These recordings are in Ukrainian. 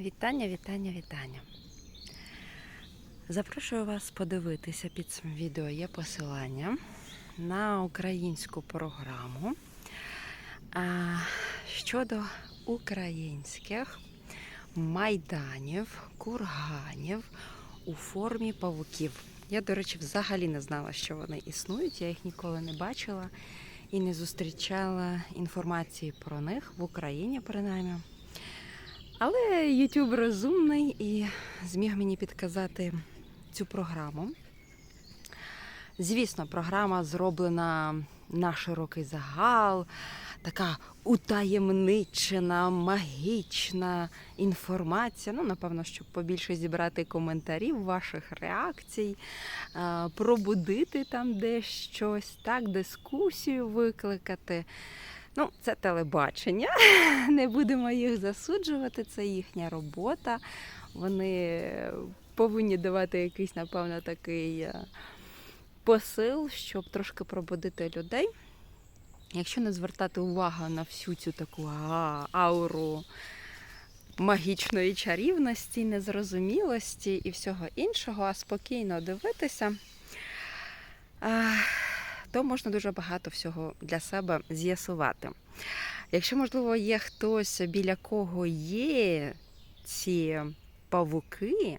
Вітання, вітання, вітання. Запрошую вас подивитися під цим відео є посилання на українську програму щодо українських майданів, курганів у формі павуків. Я, до речі, взагалі не знала, що вони існують, я їх ніколи не бачила і не зустрічала інформації про них в Україні, принаймні. Але YouTube розумний і зміг мені підказати цю програму. Звісно, програма зроблена на широкий загал, така утаємничена, магічна інформація. Ну, напевно, щоб побільше зібрати коментарів, ваших реакцій, е, пробудити там десь щось, так, дискусію викликати. Ну, це телебачення. Не будемо їх засуджувати, це їхня робота. Вони повинні давати якийсь, напевно, такий е, посил, щоб трошки пробудити людей. Якщо не звертати увагу на всю цю таку ауру магічної чарівності, незрозумілості і всього іншого, а спокійно дивитися, а, то можна дуже багато всього для себе з'ясувати. Якщо, можливо, є хтось, біля кого є ці павуки,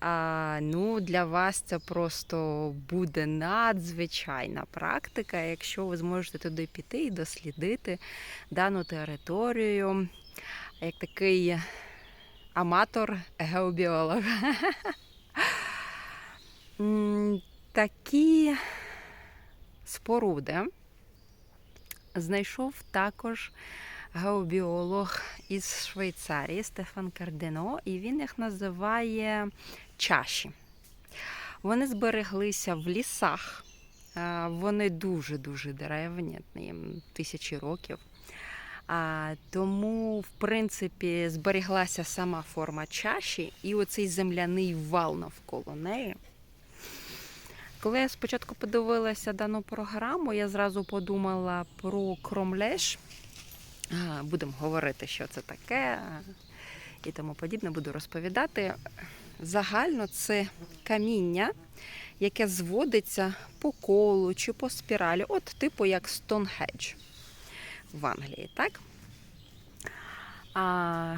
а, ну, для вас це просто буде надзвичайна практика, якщо ви зможете туди піти і дослідити дану територію, як такий аматор геобіолог. Такі споруди знайшов також геобіолог із Швейцарії Стефан Кардино, і він їх називає чаші. Вони збереглися в лісах. Е, Вони дуже-дуже древні, їм тисячі років. А, тому, в принципі, зберіглася сама форма чаші і оцей земляний вал навколо неї. Коли я спочатку подивилася дану програму, я зразу подумала про кромлеш. Будемо говорити, що це таке і тому подібне, буду розповідати. Загально це каміння, яке зводиться по колу чи по спіралі, от типу як Стоунхедж в Англії, так? А,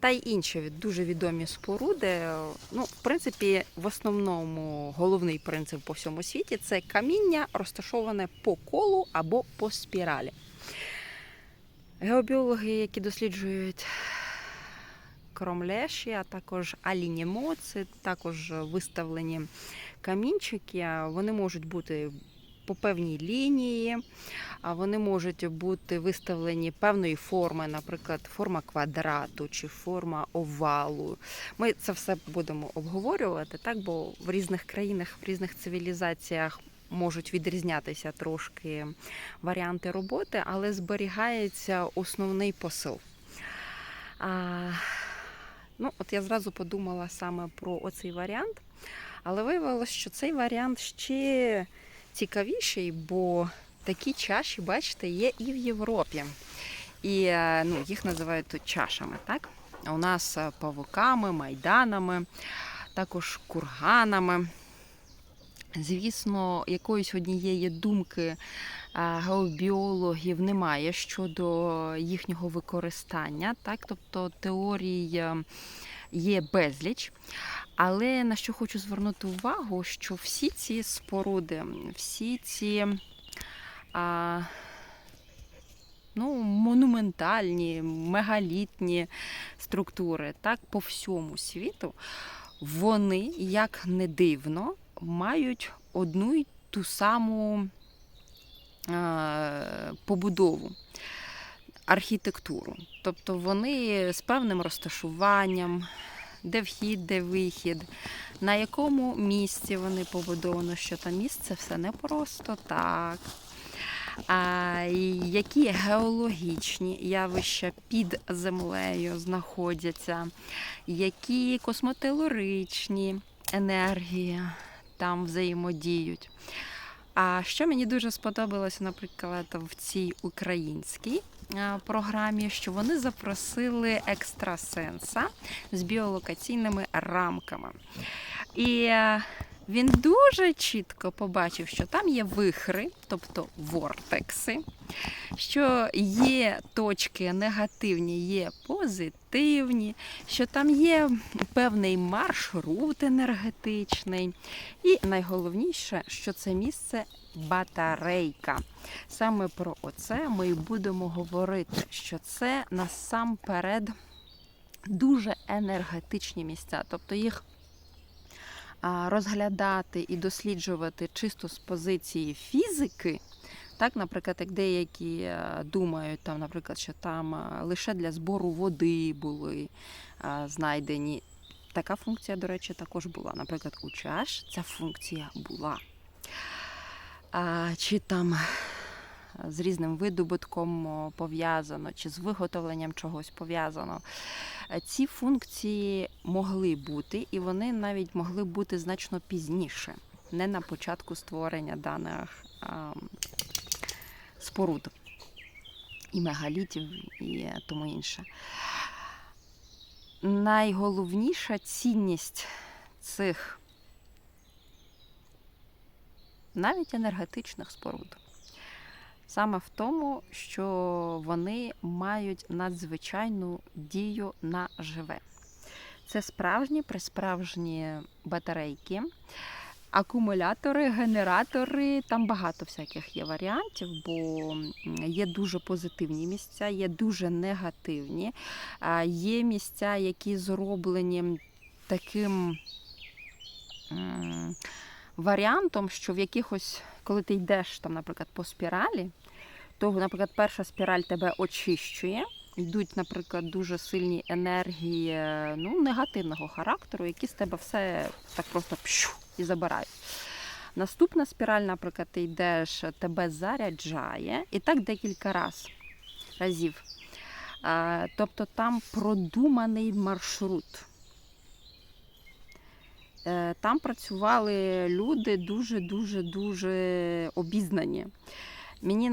та й інші дуже відомі споруди. Ну, в принципі, в основному головний принцип по всьому світі це каміння розташоване по колу або по спіралі. Геобіологи, які досліджують кромлеші, а також алінємо, це також виставлені камінчики. Вони можуть бути по певній лінії, а вони можуть бути виставлені певної форми, наприклад, форма квадрату чи форма овалу. Ми це все будемо обговорювати, так, бо в різних країнах, в різних цивілізаціях можуть відрізнятися трошки варіанти роботи, але зберігається основний посил. А, ну, от я зразу подумала саме про оцей варіант, але виявилося, що цей варіант ще цікавіший, бо такі чаші, бачите, є і в Європі. І е, ну, їх називають тут чашами, так? У нас е, павуками, майданами, також курганами. Звісно, якоїсь однієї думки е, геобіологів немає щодо їхнього використання, так? тобто теорій є безліч. Але на що хочу звернути увагу, що всі ці споруди, всі ці а, ну, монументальні, мегалітні структури, так, по всьому світу, вони, як не дивно, мають одну й ту саму е, побудову. Архітектуру. Тобто вони з певним розташуванням, де вхід, де вихід, на якому місці вони побудовано, що там місце все не просто так. А які геологічні явища під землею знаходяться, які космотелоричні енергії там взаємодіють. А що мені дуже сподобалося, наприклад, в цій українській програмі, що вони запросили екстрасенса з біолокаційними рамками. І е, він дуже чітко побачив, що там є вихри, тобто вортекси, що є точки негативні, є позитивні, що там є певний маршрут енергетичний. І найголовніше, що це місце батарейка. Саме про оце ми й будемо говорити, що це насамперед дуже енергетичні місця, тобто їх розглядати і досліджувати чисто з позиції фізики. Так, наприклад, як деякі е, думають, там, наприклад, що там е, лише для збору води були е, знайдені. Така функція, до речі, також була. Наприклад, у чаш ця функція була. Чи там з різним видобутком пов'язано, чи з виготовленням чогось пов'язано. Е, Ці функції могли бути, і вони навіть могли бути значно пізніше, не на початку створення даних споруд і мегалітів, і тому інше. Найголовніша цінність цих навіть енергетичних споруд саме в тому, що вони мають надзвичайну дію на живе. Це справжні присправжні батарейки, акумулятори, генератори. Там багато всяких є варіантів, бо є дуже позитивні місця, є дуже негативні. Є місця, які зроблені таким варіантом, що в якихось, коли ти йдеш там, наприклад, по спіралі, то, наприклад, перша спіраль тебе очищує. Йдуть, наприклад, дуже сильні енергії е, ну, негативного характеру, які з тебе все так просто пшу і забирають. Наступна спіраль, наприклад, ти йдеш, тебе заряджає, і так декілька раз, разів. Е, Тобто там продуманий маршрут. Е, Там працювали люди дуже-дуже дуже обізнані. Мені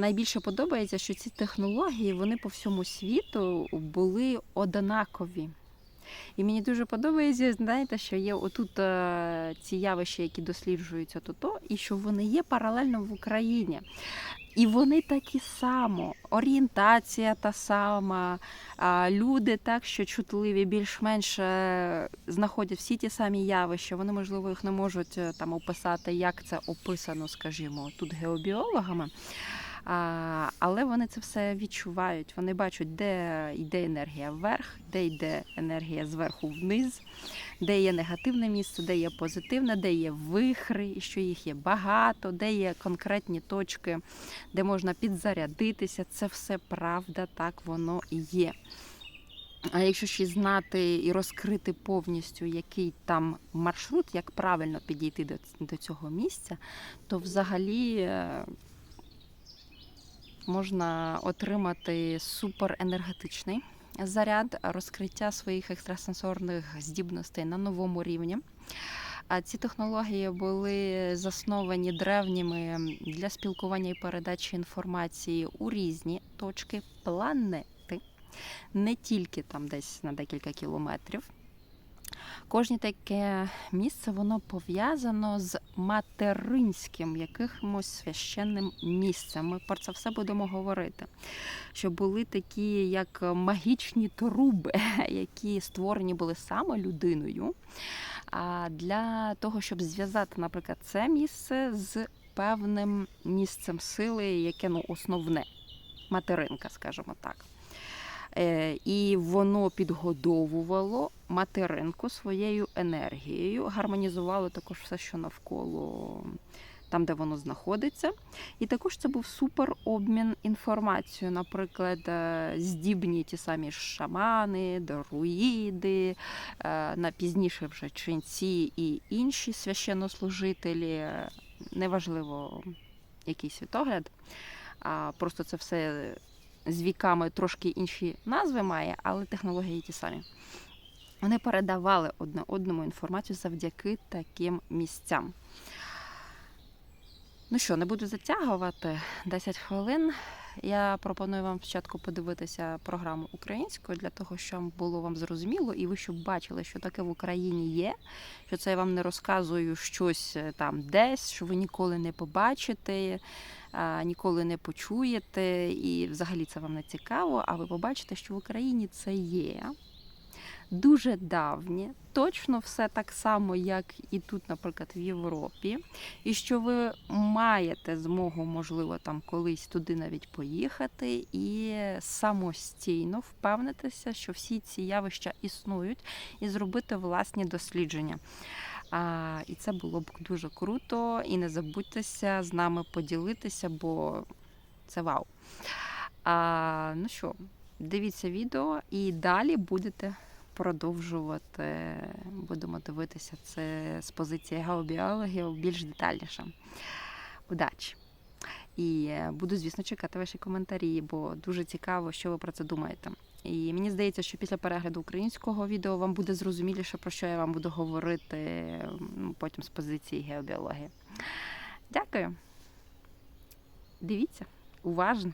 найбільше подобається, що ці технології вони по всьому світу були однакові. І мені дуже подобається, знаєте, що є отут е, ці явища, які досліджуються тут, і що вони є паралельно в Україні. І вони такі само, орієнтація та сама, люди так, що чутливі, більш-менш е, знаходять всі ті самі явища. Вони, можливо, їх не можуть е, там описати, як це описано, скажімо, тут геобіологами. Але вони це все відчувають. Вони бачать, де йде енергія вверх, де йде енергія зверху вниз, де є негативне місце, де є позитивне, де є вихри, і що їх є багато, де є конкретні точки, де можна підзарядитися. Це все правда, так воно і є. А якщо ще знати і розкрити повністю, який там маршрут, як правильно підійти до, до цього місця, то взагалі е, можна отримати суперенергетичний заряд, розкриття своїх екстрасенсорних здібностей на новому рівні. А ці технології були засновані древніми для спілкування і передачі інформації у різні точки планети, не тільки там десь на декілька кілометрів. Кожне таке місце воно пов'язано з материнським якимось священним місцем. Ми про це все будемо говорити. Що були такі, як магічні труби, які створені були саме людиною. А для того, щоб зв'язати, наприклад, це місце з певним місцем сили, яке ну, основне материнка, скажімо так. Е, І воно підгодовувало материнку своєю енергією, гармонізувало також все, що навколо там, де воно знаходиться. І також це був супер обмін інформацією. Наприклад, е, здібні ті самі шамани, друїди, е, на пізніше вже ченці і інші священнослужителі, неважливо який світогляд, а просто це все з віками трошки інші назви має, але технології ті самі. Вони передавали одне одному інформацію завдяки таким місцям. Ну що, не буду затягувати 10 хвилин. Я пропоную вам спочатку подивитися програму українською для того, щоб було вам зрозуміло, і ви щоб бачили, що таке в Україні є, що це я вам не розказую щось е, там десь, що ви ніколи не побачите, ніколи не почуєте, і взагалі це вам не цікаво. А ви побачите, що в Україні це є. Дуже давнє, точно все так само, як і тут, наприклад, в Європі і що ви маєте змогу, можливо, там колись туди навіть поїхати і самостійно впевнитися, що всі ці явища існують, і зробити власні дослідження. А, і це було б дуже круто. І не забудьтеся з нами поділитися, бо це вау. А, ну що, дивіться відео і далі будете продовжувати. Будемо дивитися це з позиції геобіологів більш детальніше. Удачі! І е, буду, звісно, чекати ваші коментарі, бо дуже цікаво, що ви про це думаєте. І мені здається, що після перегляду українського відео вам буде зрозуміліше, про що я вам буду говорити потім з позиції геобіології. Дякую. Дивіться, уважно.